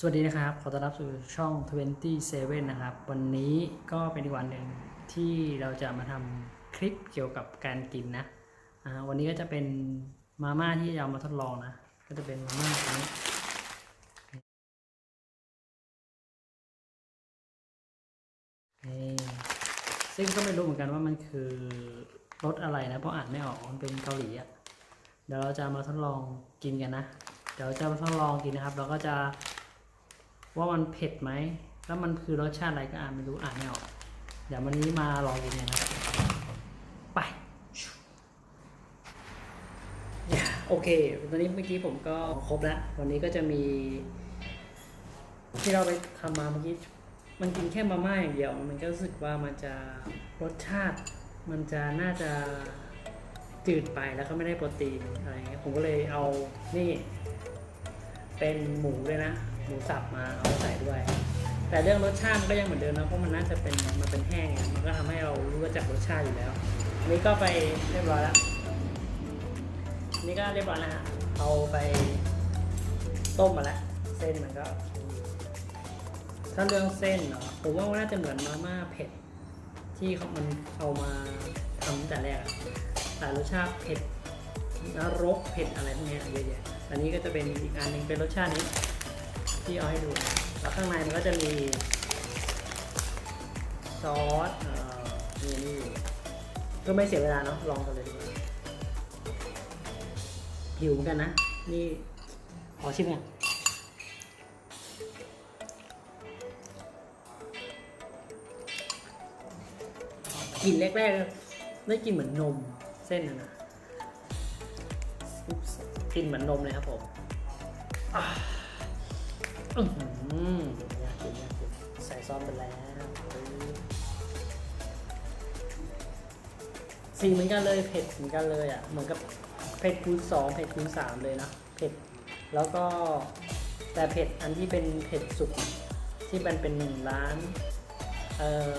สวัสดีนะครับ ขอต้อนรับสู่ช่อง 27 นะครับ วันนี้ก็เป็นอีกวันหนึ่งที่เราจะมาทำคลิปเกี่ยวกับการกินนะวันนี้ก็จะเป็นมาม่าที่เรามาทดลองนะ ก็จะเป็นมาม่าอันนี้ซึ่งก็ไม่รู้เหมือนกันว่ามันคือรสอะไรนะ เพราะอ่านไม่ออก มันเป็นเกาหลีอะ่ะ เดี๋ยวเราจะมาทดลองกินกันนะ เดี๋ยวจะมาทดลองกินนะครับ เราก็จะ ว่ามันเผ็ดไหม แล้วมันคือรสชาติอะไรก็อ่านไม่รู้อ่านไม่ออก เดี๋ยววันนี้มาลองกินกันนะไปโอเค ตอนนี้เมื่อกี้ผมก็ครบแล้ว วันนี้ก็จะมี ที่เราไปทำมาเมื่อกี้ มันกินแค่มาม่าอย่างเดียว มันก็รู้สึกว่ามันจะรสชาติ มันจะน่าจะจืดไปแล้วก็ไม่ได้โปรตีนอะไรเงี้ยผมก็เลยเอานี่ เป็นหมูเลยนะ หมูสับมาเอาใส่ด้วย แต่เรื่องรสชาติก็ยังเหมือนเดิมนะเพราะมันน่าจะเป็นมันเป็นแห้งไงมันก็ทำให้เรารู้ว่าจากรสชาติอยู่แล้วอันนี้ก็ไปเรียบร้อยแล้วนนี้ก็เรียบร้อยแล้วฮะเอาไปต้มมาแล้วเส้นมันก็ ถ้าเรื่องเส้นเนาะผมว่าน่าจะเหมือนมาม่าเผ็ดที่เขามันเอามาทำแต่แรกอะแต่รสชาติเผ็ดนรกเผ็ดอะไรพวกนี้เยอะแยะอันนี้ก็จะเป็นอีกอันหนึงเป็นรสชาตินี้ ที่เอาให้ดูนะแล้วข้างในมันก็จะมีซอสเอ่นี่นี่ก็ไม่เสียเวลาเนาะลองกันเลยดีกว่าหิวเหมือนกันนะ นี่ขอชิมอะกลิ่นแรกๆได้กลิ่นเหมือนนมเส้นนะนะกลิ่นเหมือนนมเลยครับผม อื้อหือใส่ซอสไปแล้วสีเหมือนกันเลยเผ็ดเหมือนกันเลยอะ เหมือนกับเผ็ดคูณสองเผ็ดคูณสามเลยนะเผ็ดแล้วก็แต่เผ็ดอันที่เป็นเผ็ดสุดที่มันเป็นหนึ่งล้านเอ่อ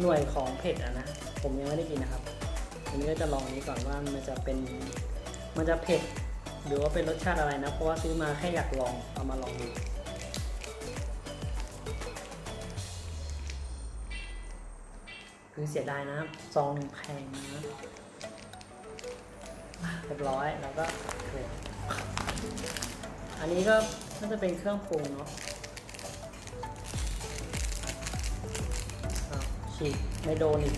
หน่วยของเผ็ดอะนะ ผมยังไม่ได้กินนะครับอันนี้ก็จะลองนี้ก่อนว่ามันจะเป็นมันจะเผ็ด หรือว่าเป็นรสชาติอะไรนะ เพราะว่าซื้อมาแค่อยากลองเอามาลองดูคือเสียดายนะซองหนึ่งแพงนะเรียบร้อยแล้วก็เคลมอันนี้ก็น่าจะเป็นเครื่องปรุงเนาะฉีกไม่โดนอีก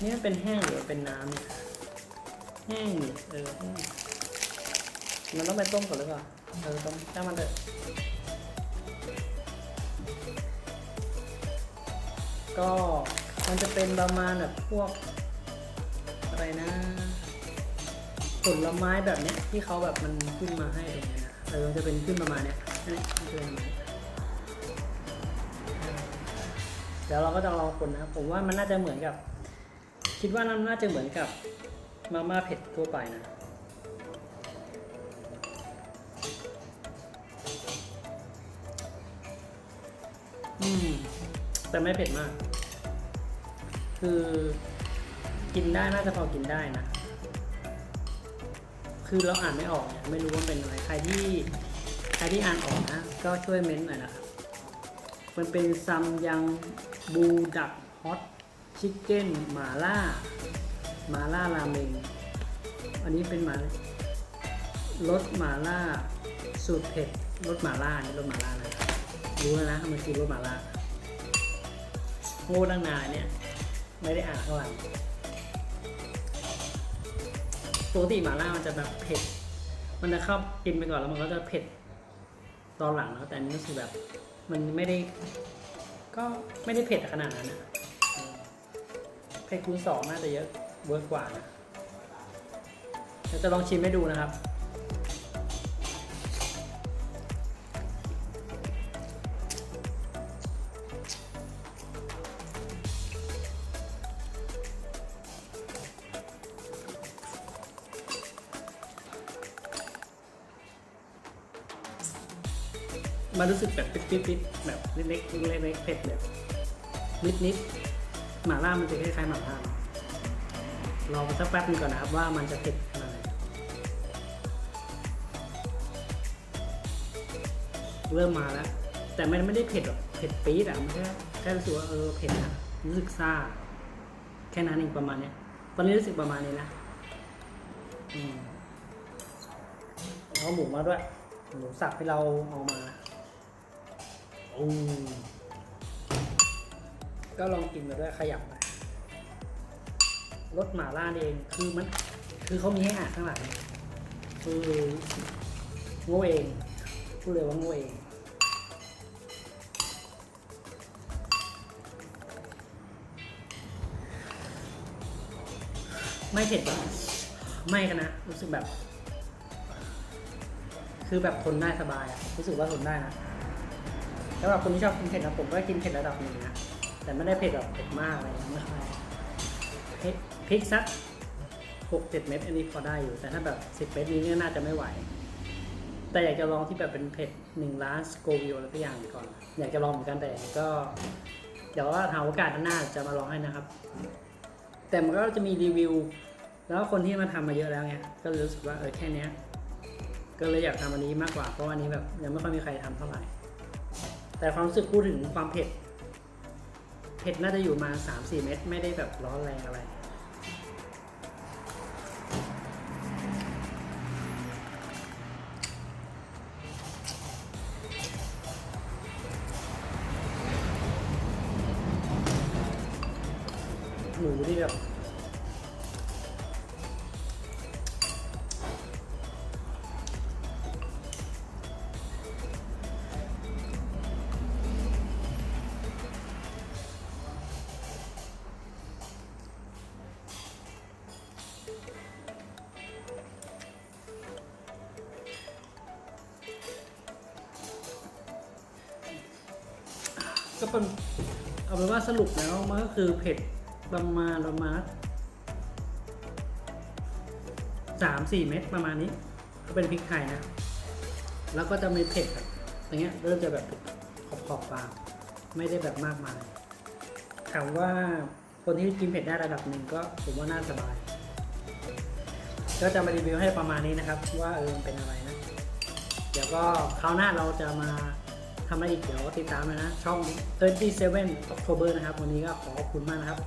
นี่มันเป็นแห้งหรือเป็นน้ำเนี่ยแห้งเออแห้งมันต้องไปต้มก่อนหรือเปล่าเออต้มช่างมันเถอะก็มันจะเป็นประมาณแบบพวก อะไรนะผลไม้แบบเนี้ยที่เขาแบบมันขึ้นมาให้ตรงเนี้ยนะเออมันจะเป็นขึ้นประมาณเนี้ยนี่มันจะเป็นเนี้ยเดี๋ยวเราก็จะลองคนนะครับผมว่ามันน่าจะเหมือนกับ คิดว่าน่าจะเหมือนกับมาม่าเผ็ดทั่วไปนะ อืม แต่ไม่เผ็ดมาก คือกินได้น่าจะพอกินได้นะ คือเราอ่านไม่ออกเนี่ยไม่รู้ว่าเป็นอะไร ใครที่ใครที่อ่านออกนะ ก็ช่วยเม้นต์หน่อยนะครับ มันเป็นซัมยังบูดักฮอต ชิคเก้นหมาล่าหมาล่าราเมงอันนี้เป็นหมารสหมาล่าสูตรเผ็ดรสหมาล่านี่รสหมาล่านะรู้แล้วนะมันคือรสหมาล่าโง่ตั้งนานเนี่ยไม่ได้อ่านข้างหลังปกติหมาล่ามันจะแบบเผ็ด มันจะเข้ากินไปก่อนแล้วมันก็จะเผ็ดตอนหลังนะแต่อันนี้ก็คือแบบ มันไม่ได้ ก็ไม่ได้เผ็ดขนาดนั้นนะ เผ็ดคูณสองน่าจะเยอะเวิร์กกว่านะเดี๋ยวจะลองชิมให้ดูนะครับ มันรู้สึกแบบปิ๊ดๆแบบเล็กๆเล็กๆเผ็ดแบบนิดๆ หม่าล่ามันจะคล้ายๆหม่าล่าเนอะรอไปสักแป๊บนึงก่อนนะครับว่ามันจะเผ็ดขนาดไหนเริ่มมาแล้ว แต่มันไม่ได้เผ็ดแบบเผ็ดปี๊ดอะมันแค่แค่รู้สึกว่าเออเผ็ดนะรู้สึกซ่า แค่นั้นเองประมาณเนี้ยตอนนี้รู้สึกประมาณนี้นะอืมเอาหมูมาด้วยหมูสับที่เราเอามาอืม ก็ลองกินมาด้วยขยับไปรสหมาล่าเองคือมัน คือเขามีให้อ่านข้างหลังคือโง่เองพูดเลยว่าโง่เองไม่เผ็ดหรอไม่กันนะรู้สึกแบบ คือแบบทนได้สบายอะรู้สึกว่าทนได้นะสำหรับคนที่ชอบกินเผ็ดนะผมก็กินเผ็ดระดับหนึ่งนะ แต่ไม่ได้เผ็ดแบบเผ็ดมากอะไรอย่างเงี้ยไม่ค่อยพริกพริกสักหกเจ็ดเม็ดอันนี้พอได้อยู่ แต่ถ้าแบบสิบเม็ดนี้เนี่ยน่าจะไม่ไหว แต่อยากจะลองที่แบบเป็นเผ็ดหนึ่งล้านสโกวิลอะไรสักอย่างก่อน อยากจะลองเหมือนกันแต่ก็ เดี๋ยวว่าหาโอกาสหน้าจะมาลองให้นะครับ แต่มันก็จะมีรีวิว แล้วคนที่มาทำมาเยอะแล้วไงก็เลยรู้สึกว่าเออแค่เนี้ยก็เลยอยากทำอันนี้มากกว่าเพราะอันนี้แบบยังไม่ค่อยมีใครทำเท่าไหร่ แต่ความรู้สึกพูดถึงความเผ็ด เผ็ดน่าจะอยู่มาสามสี่เม็ดไม่ได้แบบร้อนแรงอะไร หมูที่แบบ ก็เป็นเอาเป็นว่าสรุปแล้วมันก็คือเผ็ดประมาณประมาณสามสี่เม็ดประมาณนี้ก็เป็นพริกไทยนะ แล้วก็จะมีเผ็ดแบบอย่างเงี้ยเริ่มจะแบบขอบขอบปากไม่ได้แบบมากมายถามว่าคนที่กินเผ็ดได้ระดับหนึ่งก็ผมว่าน่าสบาย ก็จะมารีวิวให้ประมาณนี้นะครับ ว่าเออเป็นอะไรนะ เดี๋ยวก็คราวหน้าเราจะมา ทำอะไรอีกเดี๋ยวติดตามเลยนะช่อง37 October นะครับ วันนี้ก็ขอขอบคุณมากนะครับ